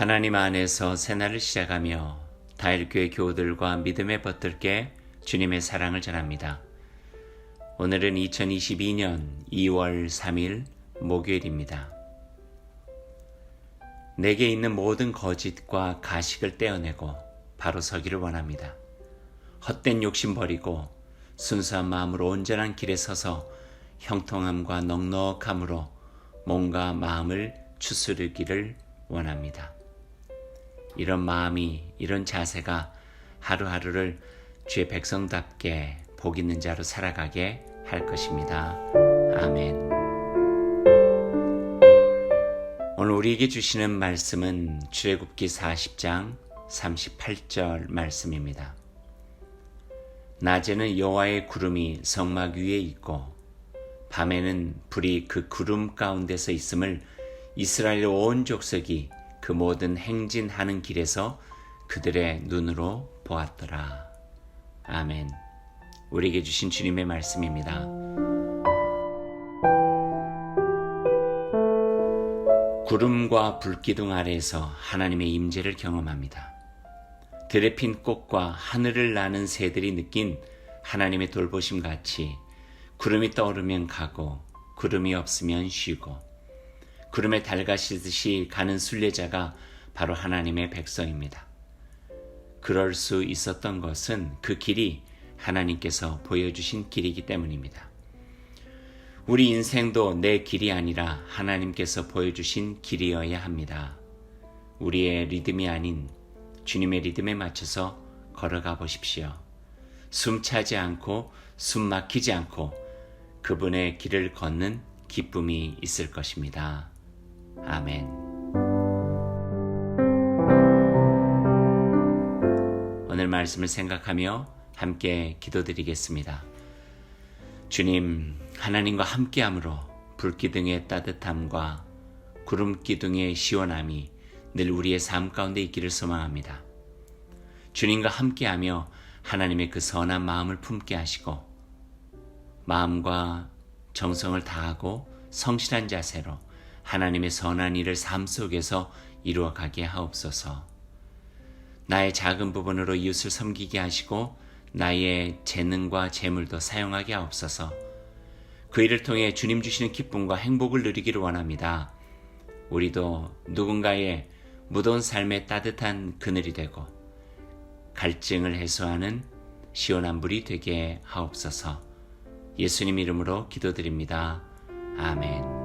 하나님 안에서 새날을 시작하며 다일교회 교우들과 믿음에 붙들게 주님의 사랑을 전합니다. 오늘은 2022년 2월 3일 목요일입니다. 내게 있는 모든 거짓과 가식을 떼어내고 바로 서기를 원합니다. 헛된 욕심 버리고 순수한 마음으로 온전한 길에 서서 형통함과 넉넉함으로 몸과 마음을 추스르기를 원합니다. 이런 마음이, 이런 자세가 하루하루를 주의 백성답게 복 있는 자로 살아가게 할 것입니다. 아멘. 오늘 우리에게 주시는 말씀은 출애굽기 40장 38절 말씀입니다. 낮에는 여호와의 구름이 성막 위에 있고 밤에는 불이 그 구름 가운데서 있음을 이스라엘 온 족속이 그 모든 행진하는 길에서 그들의 눈으로 보았더라. 아멘. 우리에게 주신 주님의 말씀입니다. 구름과 불기둥 아래에서 하나님의 임재를 경험합니다. 들에 핀 꽃과 하늘을 나는 새들이 느낀 하나님의 돌보심 같이 구름이 떠오르면 가고 구름이 없으면 쉬고 구름에 달가시듯이 가는 순례자가 바로 하나님의 백성입니다. 그럴 수 있었던 것은 그 길이 하나님께서 보여주신 길이기 때문입니다. 우리 인생도 내 길이 아니라 하나님께서 보여주신 길이어야 합니다. 우리의 리듬이 아닌 주님의 리듬에 맞춰서 걸어가 보십시오. 숨 차지 않고 숨 막히지 않고 그분의 길을 걷는 기쁨이 있을 것입니다. 아멘. 오늘 말씀을 생각하며 함께 기도드리겠습니다. 주님, 하나님과 함께함으로 불기둥의 따뜻함과 구름 기둥의 시원함이 늘 우리의 삶 가운데 있기를 소망합니다. 주님과 함께하며 하나님의 그 선한 마음을 품게 하시고 마음과 정성을 다하고 성실한 자세로 하나님의 선한 일을 삶 속에서 이루어가게 하옵소서. 나의 작은 부분으로 이웃을 섬기게 하시고 나의 재능과 재물도 사용하게 하옵소서. 그 일을 통해 주님 주시는 기쁨과 행복을 누리기를 원합니다. 우리도 누군가의 무더운 삶의 따뜻한 그늘이 되고 갈증을 해소하는 시원한 물이 되게 하옵소서. 예수님 이름으로 기도드립니다. 아멘.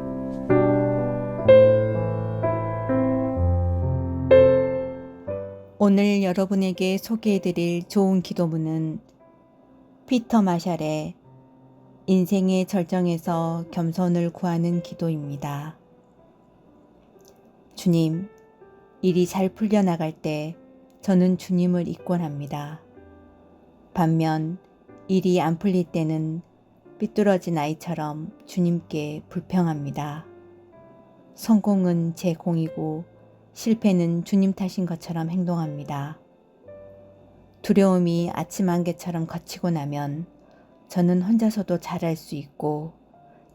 오늘 여러분에게 소개해드릴 좋은 기도문은 피터 마샬의 인생의 절정에서 겸손을 구하는 기도입니다. 주님, 일이 잘 풀려나갈 때 저는 주님을 잊곤합니다. 반면 일이 안 풀릴 때는 삐뚤어진 아이처럼 주님께 불평합니다. 성공은 제 공이고 실패는 주님 탓인 것처럼 행동합니다. 두려움이 아침 안개처럼 거치고 나면 저는 혼자서도 잘할 수 있고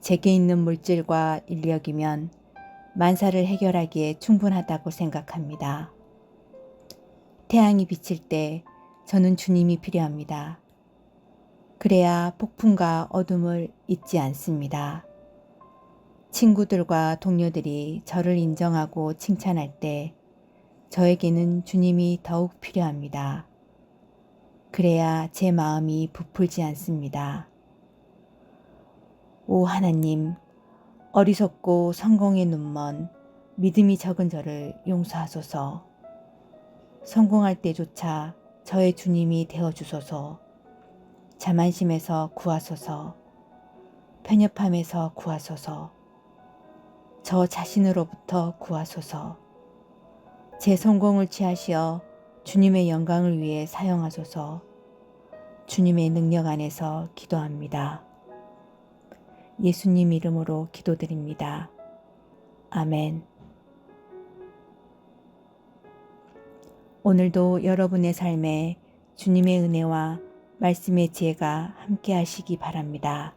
제게 있는 물질과 인력이면 만사를 해결하기에 충분하다고 생각합니다. 태양이 비칠 때 저는 주님이 필요합니다. 그래야 폭풍과 어둠을 잊지 않습니다. 친구들과 동료들이 저를 인정하고 칭찬할 때 저에게는 주님이 더욱 필요합니다. 그래야 제 마음이 부풀지 않습니다. 오 하나님, 어리석고 성공에 눈먼 믿음이 적은 저를 용서하소서. 성공할 때조차 저의 주님이 되어 주소서. 자만심에서 구하소서. 편협함에서 구하소서. 저 자신으로부터 구하소서. 제 성공을 취하시어 주님의 영광을 위해 사용하소서. 주님의 능력 안에서 기도합니다. 예수님 이름으로 기도드립니다. 아멘. 오늘도 여러분의 삶에 주님의 은혜와 말씀의 지혜가 함께 하시기 바랍니다.